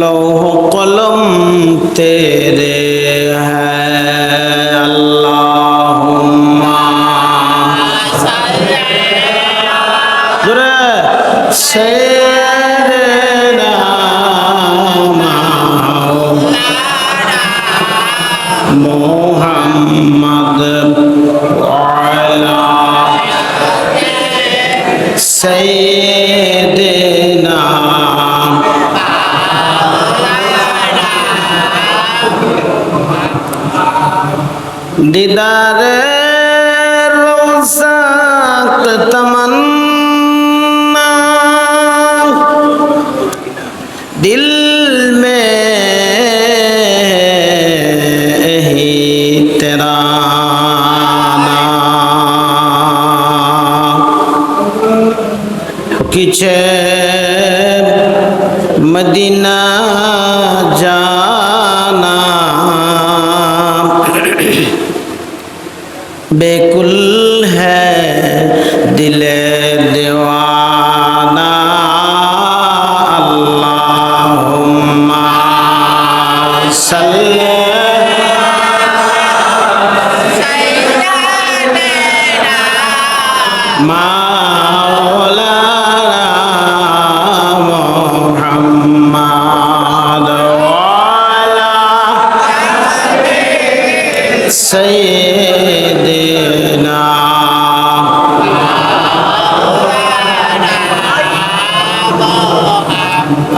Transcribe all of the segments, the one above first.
লৌহ কলম তে دیدار روزات تمنا دل میں ہی تیرا نام کچھ बेकुल है दिले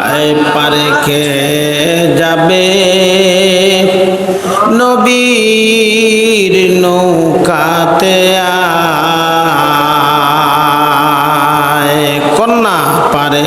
আয় পারে কে যাবে? নবীর নৌকাতে আয়। কন্যা পারে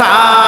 সালাম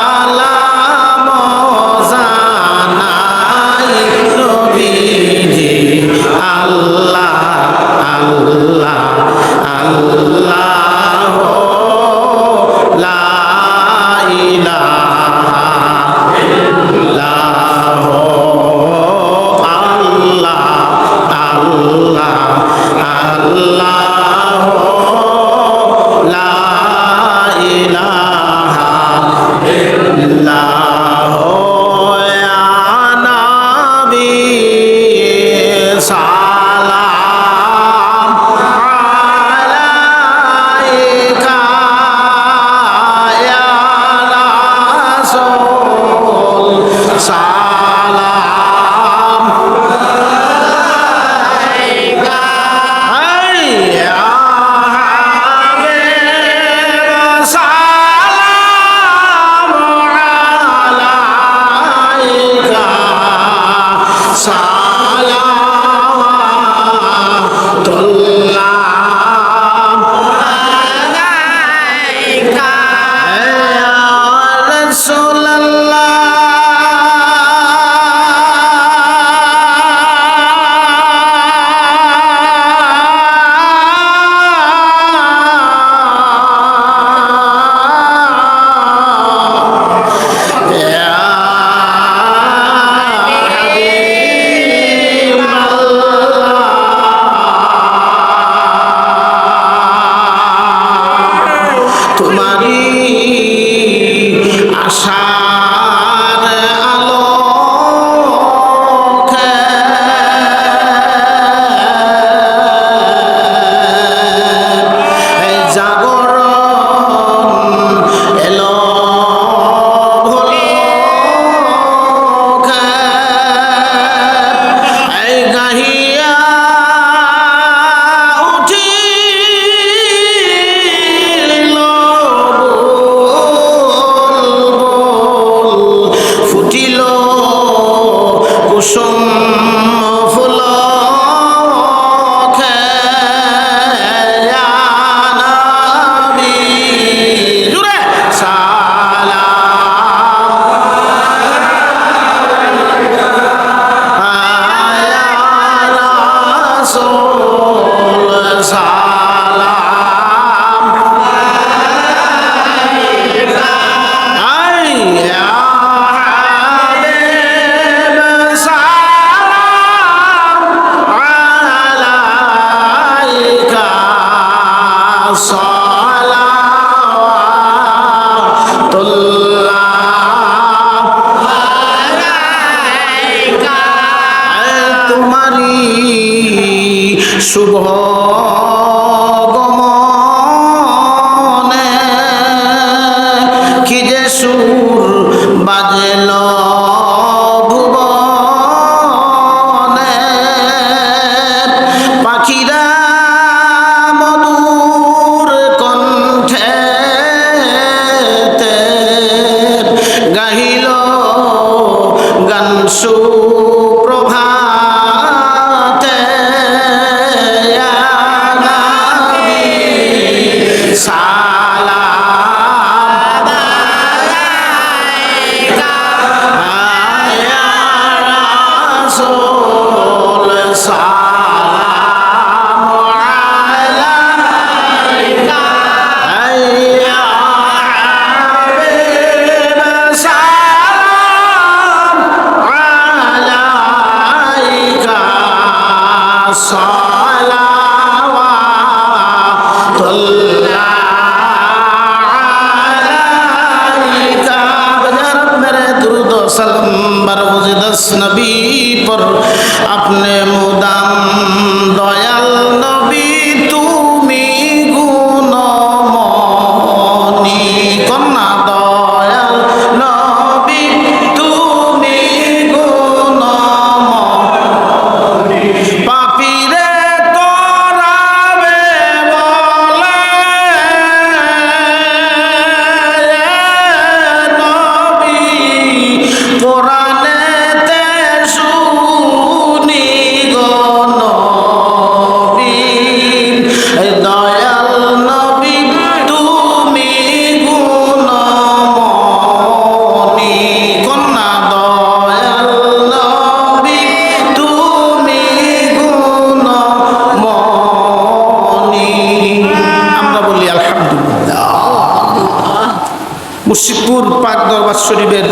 দরবার শরীফের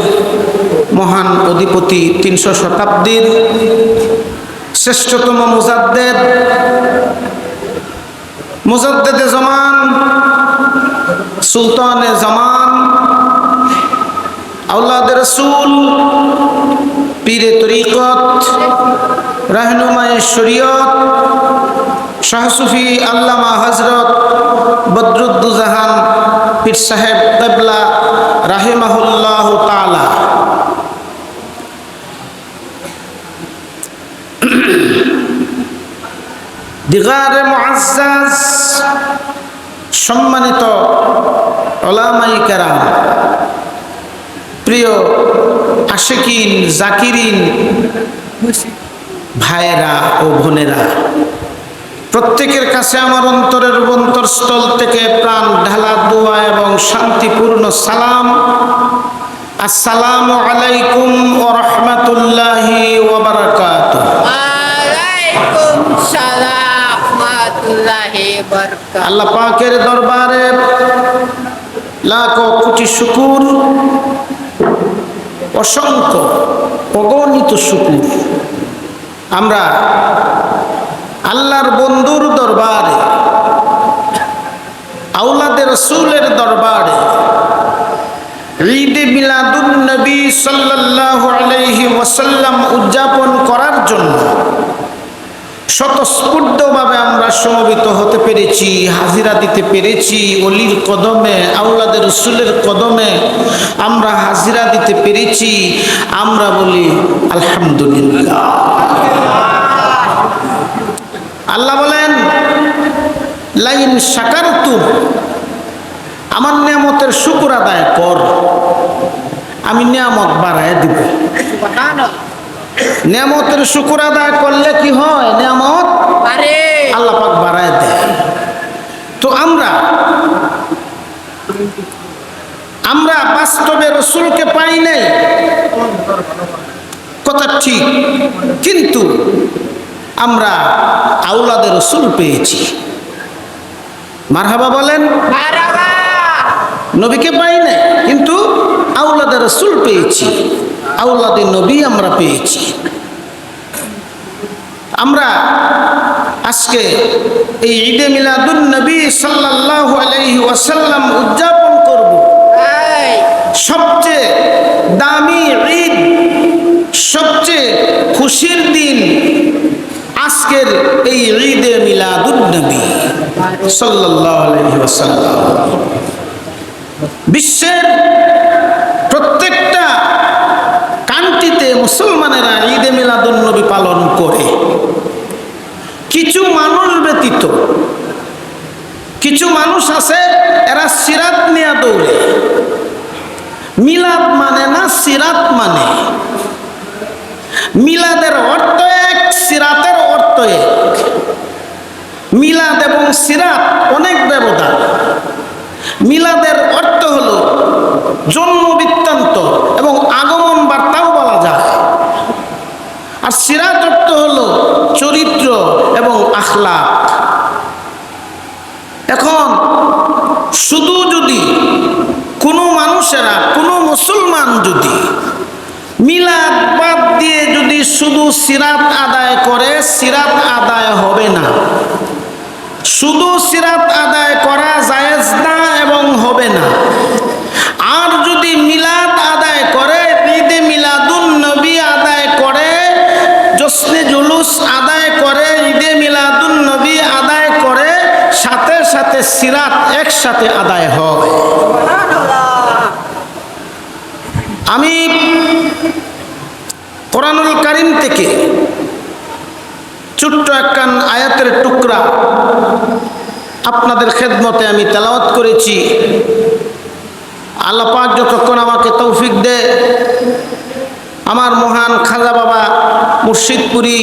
মহান অধিপতি তিনশো শতাব্দীর শ্রেষ্ঠতম মুজাদ্দেদ। মুজাদ্দেদে জমান, সুলতানে জামান আউলাদ রসুল, পীরে তরিকত, রাহনুমায় শরীয়ত শাহসুফি আল্লামা হজরত বদরুদ্দুজাহান পীর সাহেব কেবলা রাহিমাহুল্লাহ তালা দিগারে মুআজ্জাজ সম্মানিত ওলামাই কেরাম, প্রিয় আশেকিন, জাকিরিন, ভাইয়েরা ও বোনেরা প্রত্যেকের কাছে আমার অন্তরের অন্তরস্থল থেকে প্রাণ ঢালা দোয়া এবং শান্তিপূর্ণ সালাম। আসসালামু আলাইকুম ও রহমতুল্লাহি বারাকাতুহু। আল্লাহ পাকের দরবারে লাখো কোটি শুকুর অসংখ্য অগণিত শুকুর। আমরা আল্লাহর বন্ধুর দরবারে আউলাদের রসুলের দরবারে, ঈদে মিলাদুন নবী সাল্লাল্লাহু আলাইহি ওয়াসাল্লাম উদযাপন করার জন্য স্বতঃস্ফূর্তভাবে আমরা সমবেত হতে পেরেছি, হাজিরা দিতে পেরেছি, অলির কদমে আউলাদের রসুলের কদমে আমরা হাজিরা দিতে পেরেছি, আমরা বলি আলহামদুলিল্লাহ। আল্লাহ বলেন লাইন সাকার আমার নিয়ামতের শুকুর আদায় কর আমি নিয়ামত বাড়ায় দিব। নিয়ামতের শুকুর আদায় করলে কি হয়? নিয়ামত আরে আল্লাহ পাক বাড়ায় দেয়। তো আমরা আমরা বাস্তবে রসুলকে পাই নাই। কথা ঠিক। কিন্তু আমরা আউলাদের রসুল পেয়েছি। মারহাবা বলেন নবীকে পাই না কিন্তু আউলাদের রসুল পেয়েছি আউলাদের নবী আমরা পেয়েছি। আমরা আজকে এই ঈদে মিলাদুন নবী সাল্লাল্লাহু আলাইহি ওয়াসাল্লাম উদযাপন করব। সবচেয়ে দামি ঈদ সবচেয়ে খুশির দিন আজকের এই ঈদে মিলাদুন নবী সাল্লাল্লাহু আলাইহি ওয়াসাল্লাম। বিশ্বের প্রত্যেকটা কান্ট্রিতে মুসলমানেরা ঈদে মিলাদুন নবী পালন করে। কিছু মানুষ ব্যতীত, কিছু মানুষ আছে, এরা সিরাত নিয়ে দৌড়ে। মিলাদ মানে না, সিরাত মানে। মিলাদের অর্থ এক, সিরাতের অর্থ এক মিলাদ এবং সিরাত অনেক ব্যবধান। মিলাদের অর্থ হল জন্ম বৃত্তান্ত এবং আগমন বার্তাও বলা যায়। আর সিরাত অর্থ হল চরিত্র এবং আখলাক। এখন শুধু যদি কোনো মানুষেরা, কোনো মুসলমান যদি মিলাদ শুধু সিরাত আদায় করে, সিরাত আদায় হবে না। শুধু সিরাত আদায় করা জায়েজ না এবং হবে না। আর যদি মিলাদ আদায় করে, ঈদে মিলাদুন নবী আদায় করে, জশ্নে জুলুস আদায় করে, ঈদে মিলাদুন নবী আদায় করে, সাথে সাথে সিরাত একসাথে আদায় হয় আমি কোরআনুল কারিম থেকে ছোট্ট একখান আয়াতের টুকরা আপনাদের খেদমতে আমি তেলাওয়াত করেছি। আল্লাহ পাক যতক্ষণ আমাকে তৌফিক দে, আমার মহান খাজা বাবা মুর্শিদপুরি,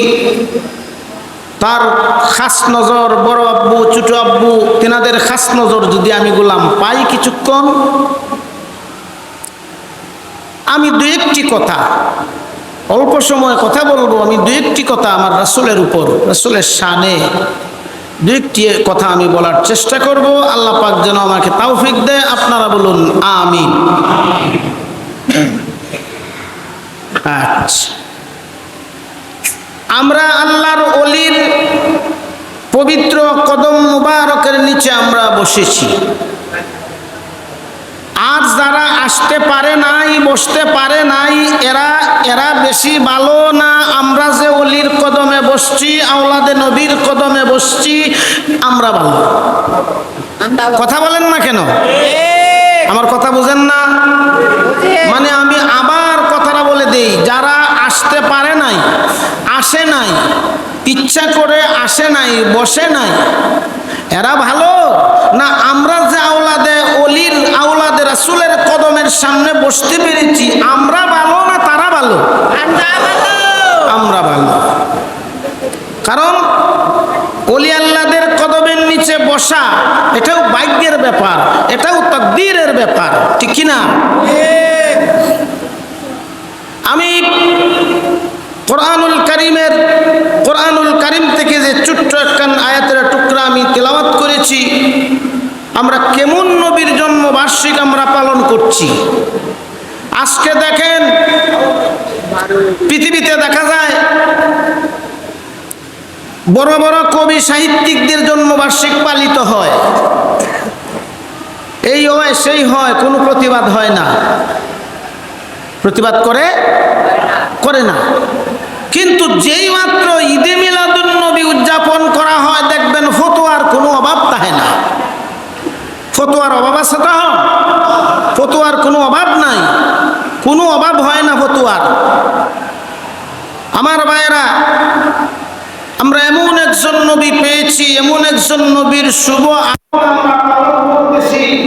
তার খাস নজর, বড় আব্বু, ছোট আব্বু, তেনাদের খাস নজর যদি আমি গোলাম পাই কিছুক্ষণ, আমি দু একটি কথা অল্প সময় কথা বলব, আমি দু একটি কথা আমার রাসুলের উপর, রাসুলের শানে দু একটি কথা আমি বলার চেষ্টা করব। আল্লাহ পাক যেন আমাকে তাওফিক দেয়, আপনারা বলুন আমি আচ্ছা। আমরা আল্লাহর অলির পবিত্র কদম মুবারকের নিচে আমরা বসেছি। আর যারা আসতে পারে নাই, বসতে পারে নাই, এরা এরা বেশি ভালো না। আমরা যে অলির কদমে বসছি, আওলাদে নবীর কদমে বসছি, আমরা ভালো। কথা বলেন না কেন? আমার কথা বুঝেন না? মানে আমি আবার কথাটা বলে দেই, যারা আসতে পারে নাই, আসে নাই, ইচ্ছা করে আসে নাই, বসে নাই, এরা ভালো? না, আমরা যে আওলাদে অলির আওলাদে রাসুলের কদমের সামনে বসতে পেরেছি। আমরা ভালো না তারা ভালো? আমরা ভালো। আমরা ভালো। কারণ অলি আল্লাদের কদমের নিচে বসা এটাও ভাগ্যের ব্যাপার এটাও তকদীরের ব্যাপার ঠিক কিনা আমি কোরআনুল করিমের কোরআনুল করিম থেকে যে ছোট্ট একখান আয়াতের টুকরা আমি তেলাওয়াত করেছি আমরা কেমন নবীর জন্ম বার্ষিক আমরা পালন করছি? আজকে দেখেন, পৃথিবীতে দেখা যায়, বড় বড় কবি সাহিত্যিকদের জন্মবার্ষিক পালিত হয়। এই হয়, সেই হয়, কোনো প্রতিবাদ হয় না। প্রতিবাদ করে করে না। কিন্তু যেই মাত্র ঈদে মিলাদুন নবী উদযাপন করা হয় দেখবেন ফতোয়ার কোনো অভাব থাকে না ফতোয়ার অভাব আছে তো? ফতোয়ার কোনো অভাব নাই। কোনো অভাব হয় না ফতোয়ার। আমার ভাইয়েরা, আমরা এমন একজন নবী পেয়েছি, এমন একজন নবীর শুভ পালন